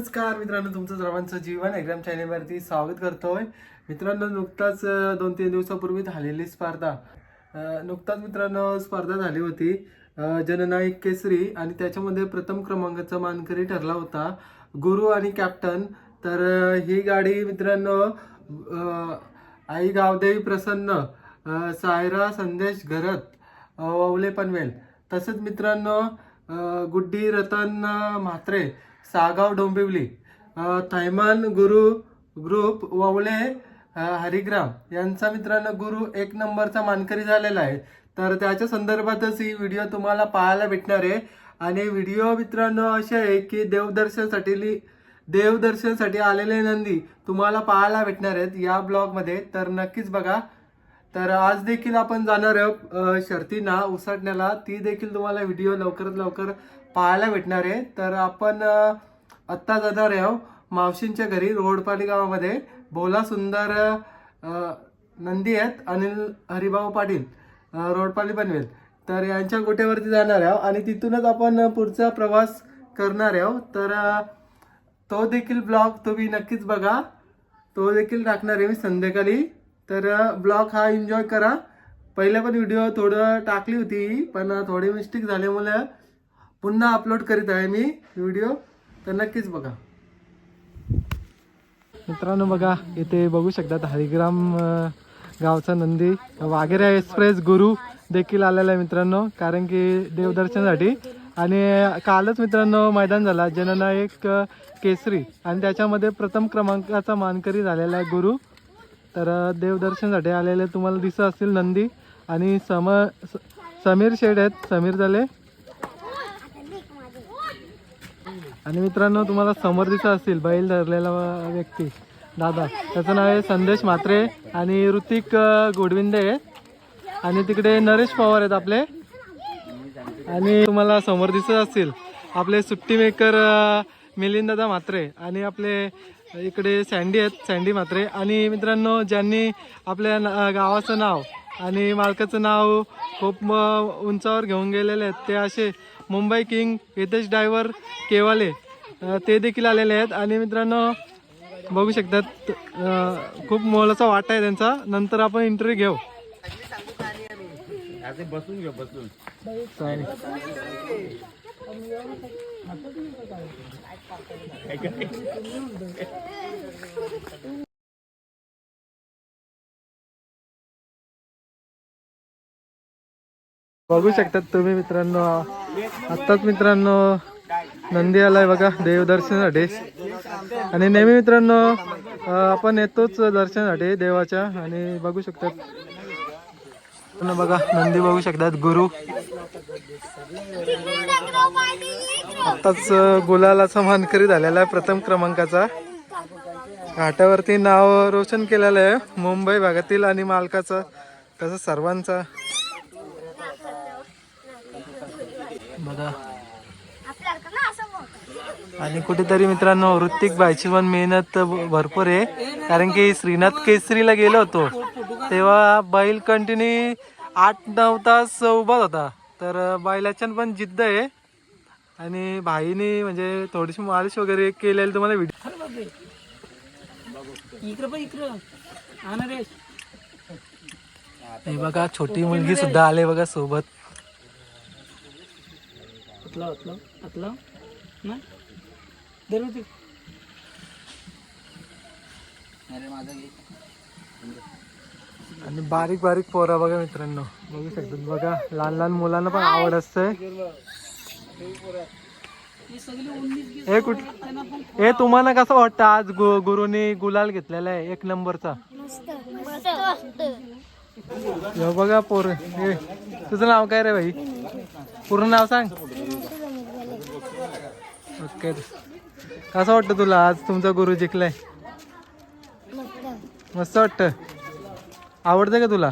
नमस्कार मित्रांनो तुमचं सर्वांचं जीवन एक्झाम चॅनेलवरती स्वागत करतोय. मित्रांनो नुकताच दोन तीन दिवसापूर्वी झालेली स्पर्धा. नुकताच मित्रांनो स्पर्धा झाली होती जननायक केसरी आणि त्याच्यामध्ये प्रथम क्रमांकाचा मानकरी ठरला होता गुरु आणि कॅप्टन तर ही गाडी मित्रांनो आई गावदेवी प्रसन्न सायरा संदेश घरत अं, पनवेल. तसंच मित्रांनो गुड्डी रतन म्हात्रे सागाव डोंबिवली थैमान गुरु ग्रुप ववले हरिग्राम यांचा मित्रांनो गुरु एक नंबरचा मानकरी झालेला आहे. तर त्याच्या संदर्भातच ही व्हिडिओ तुम्हाला पाहायला भेटणार आहे. आणि व्हिडिओ मित्रांनो असे आहे की देवदर्शनसाठी देवदर्शनसाठी आलेले नंदी तुम्हाला पाहायला भेटणार आहेत या ब्लॉगमध्ये. तर नक्कीच बघा. तर आज देखील आपण जाणार आहोत शर्तीना उसटण्याला ती देखील तुम्हाला व्हिडिओ लवकरात लवकर पाहायला भेटणार आहे. तर आपण आत्ता जाणार आहोत हो, मावशींच्या घरी रोडपाली गावामध्ये. बोला सुंदर नंदी आहेत अनिल हरिभाऊ पाटील रोडपाली बनवेल. तर यांच्या गोट्यावरती जाणार आहोत हो. आणि तिथूनच आपण पुढचा प्रवास करणार आहोत हो. तर तो देखील ब्लॉग तुम्ही नक्कीच बघा. तो देखील टाकणार आहे मी संध्याकाळी. तर ब्लॉग हा एन्जॉय करा. पहिल्या पण व्हिडिओ थोडं टाकली होती पण थोडी मिस्टेक झाल्यामुळे पुन्हा अपलोड करीत आहे मी व्हिडिओ तर नक्कीच बघा. मित्रांनो बघा इथे बघू शकतात हरिग्राम गावचा नंदी. वाघेरा एक्सप्रेस गुरु देखील आलेला आहे मित्रांनो कारण की देवदर्शनासाठी. आणि कालच मित्रांनो मैदान झाला जननायक एक केसरी. आणि त्याच्यामध्ये प्रथम क्रमांकाचा मानकरी झालेला आहे गुरु. तर देवदर्शनसाठी देवदर्शनासाठी आलेले तुम्हाला दिसत असतील नंदी. आणि सम स- समीर शेड आहेत. समीर झाले. आणि मित्रांनो तुम्हाला समोर दिसत असतील बैल धरलेला व्यक्ती दादा. त्याचं नाव आहे संदेश म्हात्रे आणि ऋतिक गोडविंदे आहे आणि तिकडे नरेश पवार आहेत आपले. आणि तुम्हाला समोर दिसत असतील आपले सुट्टी मेकर मिलिंददा म्हात्रे आणि आपले इकडे सँडी आहेत सँडी म्हात्रे. आणि मित्रांनो ज्यांनी आपल्या न- गावाचं नाव आणि मालकाचं नाव खूप म- उंचावर घेऊन गेलेले आहेत ते असे मुंबई किंग हितेश डायव्हर केवाले ते देखील आलेले आहेत. आणि मित्रांनो बघू शकतात खूप मोलाचा वाटा आहे त्यांचा. नंतर आपण इंटरव्ह्यू घेऊ. बसून घेऊ बसून बघू शकतात तुम्ही मित्रांनो. आत्ताच मित्रांनो नंदी आलाय बघा देवदर्शनासाठी आणि नेहमी मित्रांनो आपण येतोच दर्शनासाठी देवाच्या आणि बघू शकतात. पुन्हा बघा नंदी बघू शकतात गुरु. आत्ताच अं, गुलालाचा मानकरी झालेला आहे प्रथम क्रमांकाचा. घाटावरती नाव रोशन केलेलं आहे मुंबई भागातील आणि मालकाचा तसं सर्वांचा. बघा आणि कुठेतरी मित्रांनो ऋतिक बायची पण मेहनत भरपूर आहे. कारण की श्रीनाथ केसरीला गेलो होतो. तेव्हा बैल कंटिन्यू आठ नऊ तास उभाच होता. तर बैलाच्यान पण जिद्द आहे. आणि भाईने म्हणजे थोडीशी मालिश वगैरे केलेली तुम्हाला व्हिडिओ हा हे बघा छोटी मुलगी सुद्धा आले बघा सोबत. दर होते आणि बारीक बारीक पोरा बघा मित्रांनो. बघू शकतात बघा लहान लहान मुलांना पण आवड असते. हे हे कुठ हे तुम्हाला कसं वाटतं? आज गु गुरुनी गुलाल घेतलेला आहे एक नंबरचा. हे बघा पोर. हे तुझं नाव काय रे भाई पूर्ण नाव सांग. ओके. कसं वाटतं तुला? आज तुमचा गुरु जिंकलाय. मस्त वाटतं. आवडतं का तुला?